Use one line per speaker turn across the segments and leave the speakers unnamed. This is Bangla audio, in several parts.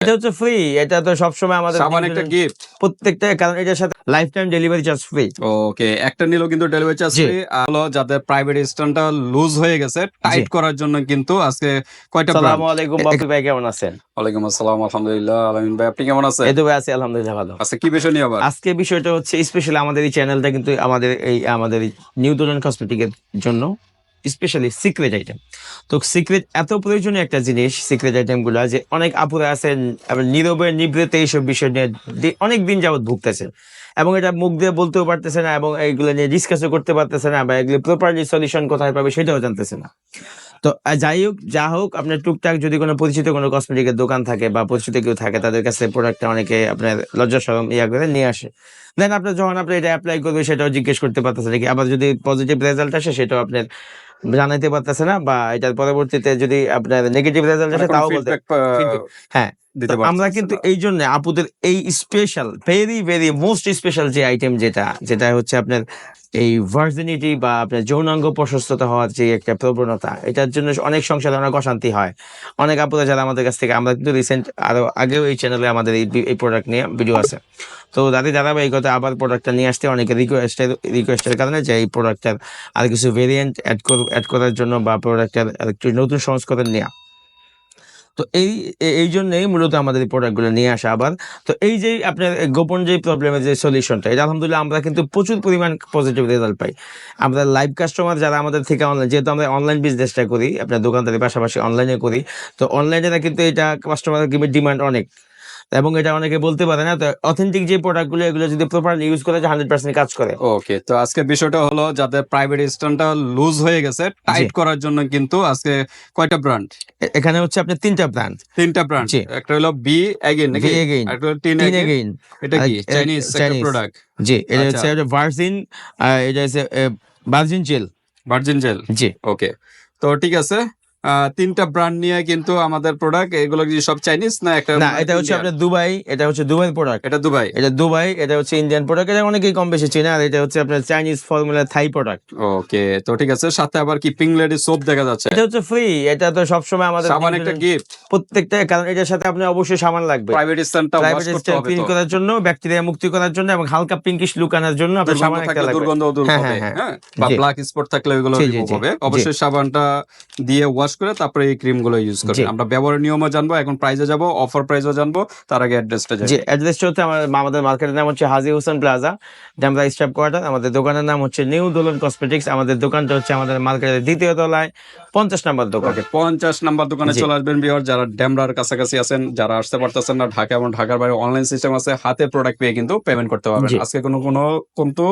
এটা হচ্ছে ফ্রি এটা তো সবসময় আমাদের
সাবান একটা গিফট
প্রত্যেকটা কারণ এটার সাথে lifetime delivery charge free
okay একটা নিলেও কিন্তু ডেলিভারি চার্জ। ফ্রি হলো যাদের প্রাইভেট স্ট্যান্ডটা লুজ হয়ে গেছে টাইট করার জন্য কিন্তু আজকে কয়টা
সালামু আলাইকুম বাপি ভাই কেমন আছেন?
ওয়ালাইকুম আসসালাম আলহামদুলিল্লাহ আলামিন ভাই আপনি কেমন আছেন?
এই তো ভাই আছি আলহামদুলিল্লাহ ভালো।
আচ্ছা কি বিষয় নিয়ে আবার?
আজকে বিষয়টা হচ্ছে স্পেশালি আমাদের এই চ্যানেলটা কিন্তু আমাদের এই আমাদের নিউ দুলন কসমেটিকের জন্য। স্পেশালি সিক্রেট আইটেম তো সিক্রেট এত প্রয়োজনীয় একটা জিনিস সিক্রেট আইটেমগুলো যে অনেক আপুরা আছেন নীরবে নিবৃতে এইসব বিষয় নিয়ে অনেক দিন যাবৎ ভুগতেছেন। এবং এটা মুখ দিয়ে বলতেও পারতেছে না এবং এইগুলো নিয়ে ডিসকাসও করতে পারতেছে না বা এগুলো প্রপারলি সলিউশন কোথায় পাবে সেটাও জানতেছে না। তো যাই হোক যা হোক আপনার টুকটাক যদি কোনো পরিচিত কোনো কসমেটিকের দোকান থাকে বা পরিচিত কেউ থাকে তাদের কাছে প্রোডাক্টটা অনেকে আপনার লজ্জা সরম ইয়া করে নিয়ে আসে। দেন আপনার যখন আপনি এটা অ্যাপ্লাই করবে সেটাও জিজ্ঞেস করতে পারতেছে নাকি? আবার যদি পজিটিভ রেজাল্ট আসে সেটাও আপনার জানাইতে পারতেছে না বা এটার পরবর্তীতে যদি আপনার নেগেটিভ রেজাল্ট আসে তাও বলতে হ্যাঁ। আমরা কিন্তু এই জন্য আপুদের এই special very very most special যে আইটেম যেটা যেটা হচ্ছে আপনার এই ভার্জিনিটি বা আপনার যৌনাঙ্গ প্রশস্ততা হওয়ার যে একটা প্রবণতা এটার জন্য অনেক সংসারে অনেক অশান্তি হয়। অনেক আপুরা যারা আমাদের কাছ থেকে আমরা কিন্তু রিসেন্ট আরও আগেও এই চ্যানেলে আমাদের এই প্রোডাক্ট নিয়ে ভিডিও আছে। তো তাদের ধারাবাহিকতা আবার প্রোডাক্টটা নিয়ে আসতে অনেকে রিকোয়েস্টের রিকোয়েস্টের কারণে যে এই প্রোডাক্টটার আর কিছু ভেরিয়েন্ট অ্যাড অ্যাড করার জন্য বা প্রোডাক্টের একটু নতুন সংস্করণ নেওয়া তো এই এই জন্যই মূলত আমাদের এই প্রোডাক্টগুলো নিয়ে আসা আবার। তো এই যে আপনার গোপন যে প্রবলেমের যে সলিউশনটা এটা আলহামদুলিল্লাহ আমরা কিন্তু প্রচুর পরিমাণ পজিটিভ রেজাল্ট পাই। আমরা লাইভ কাস্টমার যারা আমাদের থেকে অনলাইন যেহেতু আমরা অনলাইন বিজনেসটা করি, আপনার দোকানদারের পাশাপাশি অনলাইনে করি, তো অনলাইনে কিন্তু এটা কাস্টমারের ডিমান্ড অনেক। এবং এটা অনেকে বলতে পারে না তো অথেন্টিক যে প্রোডাক্টগুলো এগুলো যদি প্রপারলি ইউজ করে হান্ড্রেড পার্সেন্ট কাজ করে।
ওকে তো আজকে বিষয়টা হলো যাদের প্রাইভেট স্ট্যান্ডটা লুজ হয়ে গেছে টাইট করার জন্য কিন্তু আজকে কয়টা ব্র্যান্ড
এখানে হচ্ছে আপনার তিনটা ব্র্যান্ড
তিনটা ব্র্যান্ড একটা হলো বি এগেইন নাকি?
Again,
একটা হলো টিন এগেইন
এগেইন
এটা কি? চাইনিজ একটা প্রোডাক্ট
জি এটা
আচ্ছা।
হচ্ছে ভার্জিন এটা হচ্ছে ভার্জিন জেল
ভার্জিন জেল
জি।
ওকে তো ঠিক আছে। তিনটা ব্র্যান্ড নিয়ে কিন্তু আমাদের প্রোডাক্ট এগুলো কি সব চাইনিজ না একটা
না এটা হচ্ছে আপনার দুবাই এটা হচ্ছে দুবাই প্রোডাক্ট
এটা দুবাই
এটা দুবাই এটা হচ্ছে ইন্ডিয়ান প্রোডাক্ট এটা অনেকেই কম বেশি চেনে আর এটা হচ্ছে আপনার Chinese formula Thai product
okay তো ঠিক আছে সাথে আবার কি পিং লেডি সোপ দেখা যাচ্ছে?
এটা হচ্ছে ফ্রি এটা তো সবসময় আমাদের
সাবান একটা গিফট
প্রত্যেকটা কারণ এটার সাথে আপনি অবশ্যই সামান লাগবে।
প্রাইভেট স্ট্যান্ডটা ওয়াশ করতে হবে
ক্লিন করার জন্য ব্যাকটেরিয়া মুক্তি করার জন্য এবং হালকা পিঙ্কিশ লুক আনার জন্য আপনার সাবান একটা লাগবে।
দুর্গন্ধ দূর
হ্যাঁ,
হবে
হ্যাঁ,
হ্যাঁ। বা ব্ল্যাক স্পট থাকলে
জি,
রিমুভ হবে। অবশ্যই সাবানটা দিয়ে ওয়াশ করে তারপরে এই ক্রিমগুলো ইউজ করবেন আমরা ব্যবহারের নিয়মও জানব এখন প্রাইজে যাব অফার প্রাইজও জানব তার আগে অ্যাড্রেসটা
যে
জানব
অ্যাড্রেসটা হচ্ছে আমাদের মার্কেটের নাম হচ্ছে Haji Hossain plaza Demra staff quarter. আমাদের দোকানের নাম হচ্ছে নিউ দোলন কসমেটিক্স আমাদের দোকানটা হচ্ছে আমাদের মার্কেটের দ্বিতীয় তলায় পঞ্চাশ নাম্বার দোকান।
পঞ্চাশ নাম্বার দোকানে চলে আসবেন বিহার যারা ড্যামরার কাছাকাছি আছেন যারা আসতে পারতেছেন না ঢাকা এবং ঢাকার বাইরে অনলাইন সিস্টেম আছে হাতে প্রোডাক্ট পেয়ে কিন্তু পেমেন্ট করতে পারবেন। আজকে কোনো কোনো কিন্তু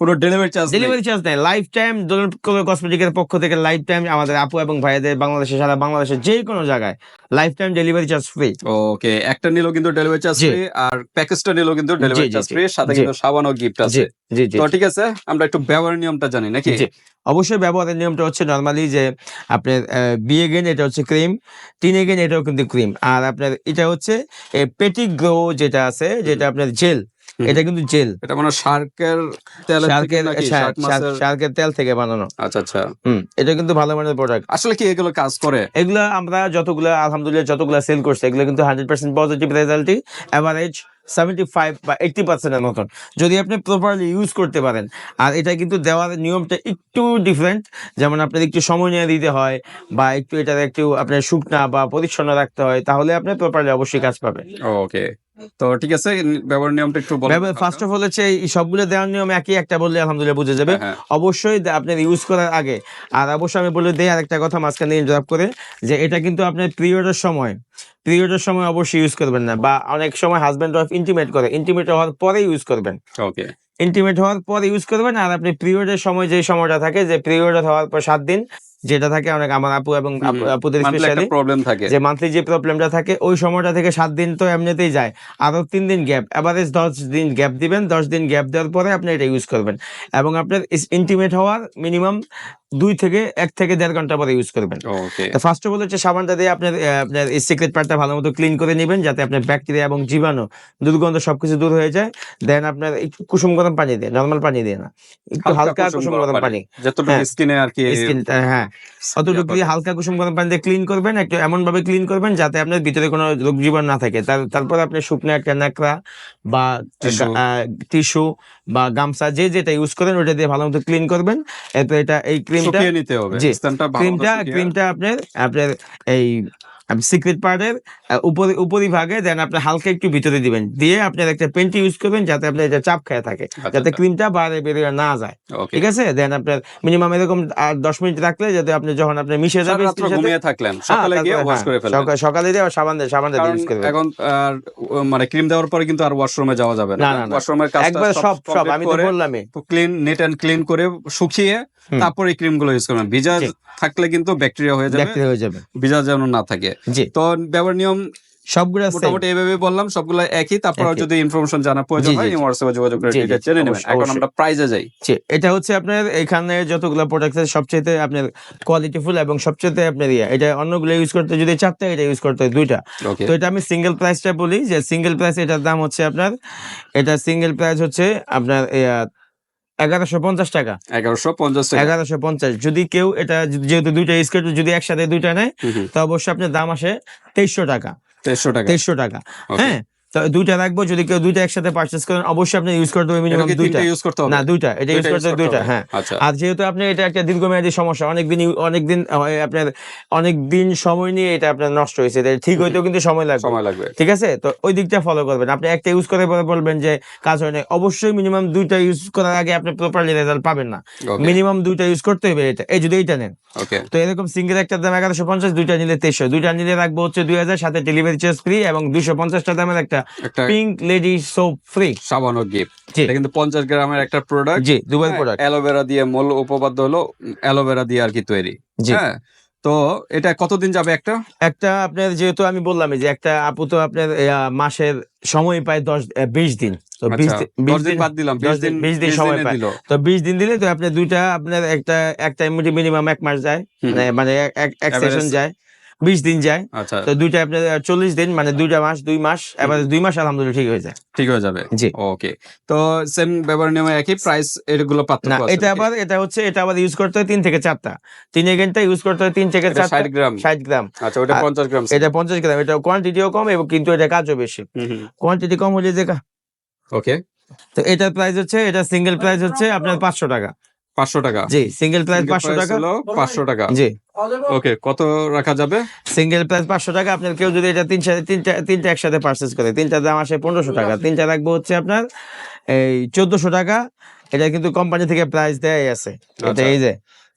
কোনো ডেলিভারি চার্জ
ডেলিভারি চার্জ নেই। লাইফ টাইম দোলন কসমেটিকের পক্ষ থেকে লাইফ টাইম আমাদের আপু এবং ভাইদের বাংলাদেশে সারা বাংলাদেশের যে কোনো জায়গায় lifetime delivery charge free
okay একটা নিলেও কিন্তু ডেলিভারি চার্জ ফ্রি আর প্যাকেজটা নিলেও কিন্তু ডেলিভারি চার্জ ফ্রি সাথে কিন্তু সাবান ও গিফট আছে।
জি জি
তো ঠিক আছে আমরা একটু ব্যবহারের নিয়মটা জানি নাকি?
জি। অবশ্যই ব্যবহারের নিয়মটা হচ্ছে নর্মালি যে আপনার বিয়ে গেন এটা হচ্ছে ক্রিম টিনে গেন এটাও কিন্তু ক্রিম আর আপনার এটা হচ্ছে পেটিক গ্রো যেটা আছে যেটা আপনার জেল। এটা কিন্তু জেল।
এটা মানে শার্কের থেকে
শার্কের শার্ক- শার্কের তেল থেকে বানানো।
আচ্ছা আচ্ছা।
হুম এটা কিন্তু ভালো মানের প্রোডাক্ট
আসলে কি এগুলো কাজ করে?
এগুলো আমরা যতগুলো আলহামদুলিল্লাহ যতগুলো সেল করছে এগুলো কিন্তু হান্ড্রেড পার্সেন্ট পজিটিভ রেজাল্টই অ্যাভারেজ সেভেন্টি ফাইভ বা এইটটি পার্সেন্টের মতন। যদি আপনি প্রপারলি ইউজ করতে পারেন আর এটা কিন্তু দেওয়ার নিয়মটা একটু ডিফারেন্ট যেমন আপনার একটু সময় নিয়ে দিতে হয় বা একটু এটা একটু আপনার শুকনা বা পরিচ্ছন্ন রাখতে হয় তাহলে আপনি প্রপারলি অবশ্যই কাজ পাবেন।
ওকে তো ঠিক আছে ব্যবহারের নিয়মটা একটু
ফার্স্ট অফ অল হচ্ছে এই সবগুলো দেওয়ার নিয়ম একই একটা বললে আলহামদুলিল্লাহ বুঝে যাবে।
হ্যাঁ,
অবশ্যই আপনার ইউজ করার আগে। আর অবশ্যই আমি বলে দিই আরেকটা কথা মাঝখানে ইন্টারাপ্ট করে যে এটা কিন্তু আপনার পিরিয়ডের সময়। পিরিয়ডের সময় অবশ্যই ইউজ করবেন না বা অনেক সময় হাজব্যান্ড ওয়াইফ ইন্টিমেট করে। ইন্টিমেট হওয়ার পরে ইউজ করবেন।
ওকে
ইন্টিমেট হওয়ার পরে ইউজ করবেন আর আপনি পিরিয়ডের সময় যে সময়টা থাকে যে পিরিয়ড হওয়ার পর সাত দিন যেটা থাকে অনেক আমার আপু এবং আপু- আপুদের স্পেশালি
প্রবলেম থাকে।
যে মান্থলি যে প্রবলেমটা থাকে ওই সময়টা থেকে সাত দিন তো এমনিতেই যায়। আরও তিন দিন গ্যাপ এভারেজ দশ দিন গ্যাপ দিবেন দশ দিন গ্যাপ দেওয়ার পরে আপনি এটা ইউজ করবেন। এবং আপনার ইন্টিমেট হওয়ার মিনিমাম দুই থেকে এক থেকে দেড় ঘণ্টা পরে ইউজ করবেন। ফার্স্ট অফ অল হচ্ছে সাবানটা দিয়ে আপনার আপনার এই সিক্রেট পার্টটা ভালো মতো ক্লিন করে নেবেন যাতে আপনার ব্যাকটেরিয়া এবং জীবাণু দুর্গন্ধ সবকিছু দূর হয়ে যায়। দেন আপনার একটু কুসুম গরম পানি দিয়ে নর্মাল পানি দিয়ে না একটু হালকা কুসুম গরম পানি হ্যাঁ।
স্কিনে আর কি
স্কিন হ্যাঁ। অতটুকু হালকা কুসুম গরম পানি দিয়ে ক্লিন করবেন একটু এমন ভাবে ক্লিন করবেন যাতে আপনার ভিতরে কোনো রোগ জীবাণু না থাকে। তারপর আপনি শুকনো একটা ন্যাকড়া বা। টিস্যু। বা গামছা যে যেটা ইউজ করেন ওটা দিয়ে ভালো মতো ক্লিন করবেন। এরপর এটা এই ক্রিমটা
নিতে হবে।
ক্রিমটা ক্রিমটা আপনার আপনার এই সিক্রেট পার্টের উপরে উপরি ভাগে দেন আপনি হালকা একটু ভিতরে দিবেন। দিয়ে আপনার একটা পেন্টি ইউজ করবেন যাতে আপনার এটা চাপ খেয়ে থাকে যাতে
আচ্ছা।
ক্রিমটা বাইরে বেরিয়ে না যায়। ঠিক আছে? দেন আপনার মিনিমাম এরকম আর দশ মিনিট রাখলে যাতে আপনি যখন আপনি মিশে যাবেন
ঘুমিয়ে থাকলেন।
হ্যাঁ,
সকালে গিয়ে ওয়াশ
হ্যাঁ,
করে ফেলবেন।
সকালে দিয়ে সাবান দিয়ে সাবান দিয়ে ইউজ করবেন
এখন আর মানে ক্রিম দেওয়ার পরে কিন্তু আর ওয়াশরুমে যাওয়া যাবে না। ওয়াশরুমের কাজ
একবার সব সব আমি তো বললামই।
ক্লিন নেট এন্ড ক্লিন করে শুকিয়ে তারপরে ক্রিমগুলো ইউজ করবেন। ভিজা থাকলে কিন্তু ব্যাকটেরিয়া হয়ে যাবে।
ব্যাকটেরিয়া হয়ে যাবে।
ভিজা যেন না থাকে। তো ব্যবহার নিয়ম
সবগুলো
মোটামুটি এইভাবে বললাম সবগুলো একই। তারপর যদি ইনফরমেশন জানার প্রয়োজন হয়। হোয়াটসঅ্যাপে যোগাযোগ করে
জি,
জেনে নেবেন। এখন আমরা প্রাইজে যাই।
এটা হচ্ছে আপনার এখানে যতগুলো প্রোডাক্ট আছে সবচেয়ে আপনার কোয়ালিটিফুল এবং সবচেয়ে আপনার ইয়ে। এটা অন্যগুলো ইউজ করতে যদি চারটা এটা ইউজ করতে দুইটা। তো এটা আমি সিঙ্গেল প্রাইসটা বলি যে সিঙ্গেল প্রাইস এটার দাম হচ্ছে আপনার এটা সিঙ্গেল প্রাইস হচ্ছে আপনার এগারোশো পঞ্চাশ টাকা।
এগারোশো পঞ্চাশ
এগারোশো পঞ্চাশ। যদি কেউ এটা যেহেতু দুইটা স্কেট যদি একসাথে দুইটা নেয় তা অবশ্যই আপনার দাম আসে তেইশশো টাকা।
তেইশশো টাকা।
তেইশশো টাকা। হ্যাঁ দুইটা রাখব যদি কেউ দুইটা একসাথে পারচেস করেন অবশ্যই আপনি ইউজ করতে হবে মিনিমাম দুইটা।
ইউজ করতে হবে।
না দুইটা এটা ইউজ করতে হবে দুইটা হ্যাঁ।
আচ্ছা।
আর যেহেতু আপনি এটা একটা দীর্ঘমেয়াদী সমস্যা অনেকদিন অনেকদিন আপনার অনেক দিন সময় নিয়ে এটা আপনার নষ্ট হয়েছে ঠিক হইতেও কিন্তু সময় লাগবে।
সময় লাগবে।
ঠিক আছে? তো ওই দিকটা ফলো করবেন। আপনি একটা ইউজ করে পরে বলবেন যে কাজ হয় না অবশ্যই মিনিমাম দুইটা ইউজ করার আগে আপনি প্রপারলি রেজাল্ট পাবেন না। মিনিমাম দুইটা ইউজ করতে হবে এটা। এই যদি এইটা নেন। তো এরকম সিঙ্গেল একটা দাম এগারোশো পঞ্চাশ দুইটা নিলে তেইশশো। দুইটা নিলে রাখব হচ্ছে দুই হাজার সাথে ডেলিভারি চার্জ ফ্রি এবং দুইশো পঞ্চাশটা দামের একটা পিঙ্ক লেডি সোপ ফ্রি
সাবান ও গিফট। এটা কিন্তু পঞ্চাশ গ্রামের একটা প্রোডাক্ট
জি দুবার প্রোডাক্ট
অ্যালোভেরা দিয়ে মূল উপপাদ্য হলো অ্যালোভেরা দিয়ে আর কি তৈরি। হ্যাঁ তো এটা কতদিন যাবে একটা?
একটা আপনার যেহেতু আমি বললাম যে একটা আপু তো আপনার মাসের সময় পায় দশ বিশ দিন। তো বিশ
আচ্ছা,
দিন-
দশ দিন বাদ দিলাম বিশ
দিন- বিশ সময় পায়। তো বিশ দিন দিলে তো আপনার দুইটা আপনার একটা একটা মিনিমাম এক মাস যায়। মানে মানে এক সেশন যায়। বিশ দিন যায়।
আচ্ছা।
তো দুইটা আপনার চল্লিশ দিন মানে দুইটা মাস দুই মাস এবার দুই মাস আলহামদুলিল্লাহ ঠিক হয়ে যায়।
ঠিক হয়ে যাবে?
জি।
ওকে। তো সেম ব্যবহার নিয়মে একই প্রাইস এগুলো
না
পার্থক্য আছে
এটা আবার এটা হচ্ছে এটা আবার ইউজ করতে হয় তিন থেকে চারটা। তিন এগেনটা ইউজ করতে হয় তিন থেকে চারটা।
60 গ্রাম।
ষাট গ্রাম।
আচ্ছা ওটা 50 গ্রাম।
এটা পঞ্চাশ গ্রাম এটা কোয়ান্টিটিও কম এবং কিন্তু এটা কাজও বেশি। কোয়ান্টিটি কম হলে যে
ওকে।
তো এটার প্রাইস হচ্ছে এটা সিঙ্গেল প্রাইস হচ্ছে আপনার পাঁচশো টাকা।
500 টাকা।
জি সিঙ্গেল প্রাইস পাঁচশো টাকা।
500 টাকা।
জি।
ওকে কত রাখা যাবে?
সিঙ্গেল প্রাইস পাঁচশো টাকা আপনার কেউ যদি এটা তিন সাথে তিনটা তিনটা একসাথে পার্চেস করে তিনটা দাম আসে পনেরোশো টাকা। তিনটা রাখব হচ্ছে আপনার এই চোদ্দশো টাকা। এটা কিন্তু কোম্পানি থেকে প্রাইস দেয়াই আছে। এটা
আচ্ছা।
এই যে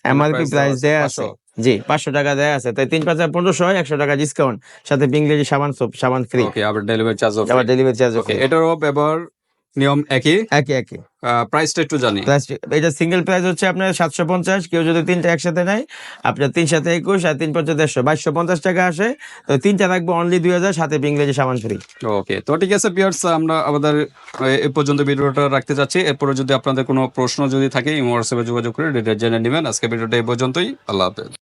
এমআরপি প্রাইস দেয়া
আছে,
জি পাঁচশো টাকা দেয়া আছে। তাই তিন পাঁচ পনেরোশো হয় একশো টাকা ডিসকাউন্ট সাথে পিংলেজি সাবান সোপ সাবান ফ্রি
আবার ডেলিভারি চার্জ
আবার ডেলিভারি চার্জ
ওকে এটারও ব্যবহার নিয়ম একই?
একই একই।
প্রাইসটা একটু জানি।
এটা সিঙ্গেল প্রাইস হচ্ছে আপনার সাতশো পঞ্চাশ কেউ যদি তিনটা একসাথে নেয় আপনার তিন সাথে একুশ আর তিন পঞ্চাশ দেড়শো। বাইশশো পঞ্চাশ টাকা আসে তো তিনটা রাখব অনলি দুই হাজার সাথে ইংরেজি সামান ফ্রি
ওকে তো ঠিক আছে পিয়ার্স আমরা আমাদের এ- পর্যন্ত ভিডিওটা রাখতে যাচ্ছি। এরপরে যদি আপনাদের কোনো প্রশ্ন যদি থাকে হোয়াটসঅ্যাপে যোগাযোগ করে ডিটেল জেনে নেবেন। আজকে ভিডিওটা এই পর্যন্তই। আল্লাহ হাফেজ।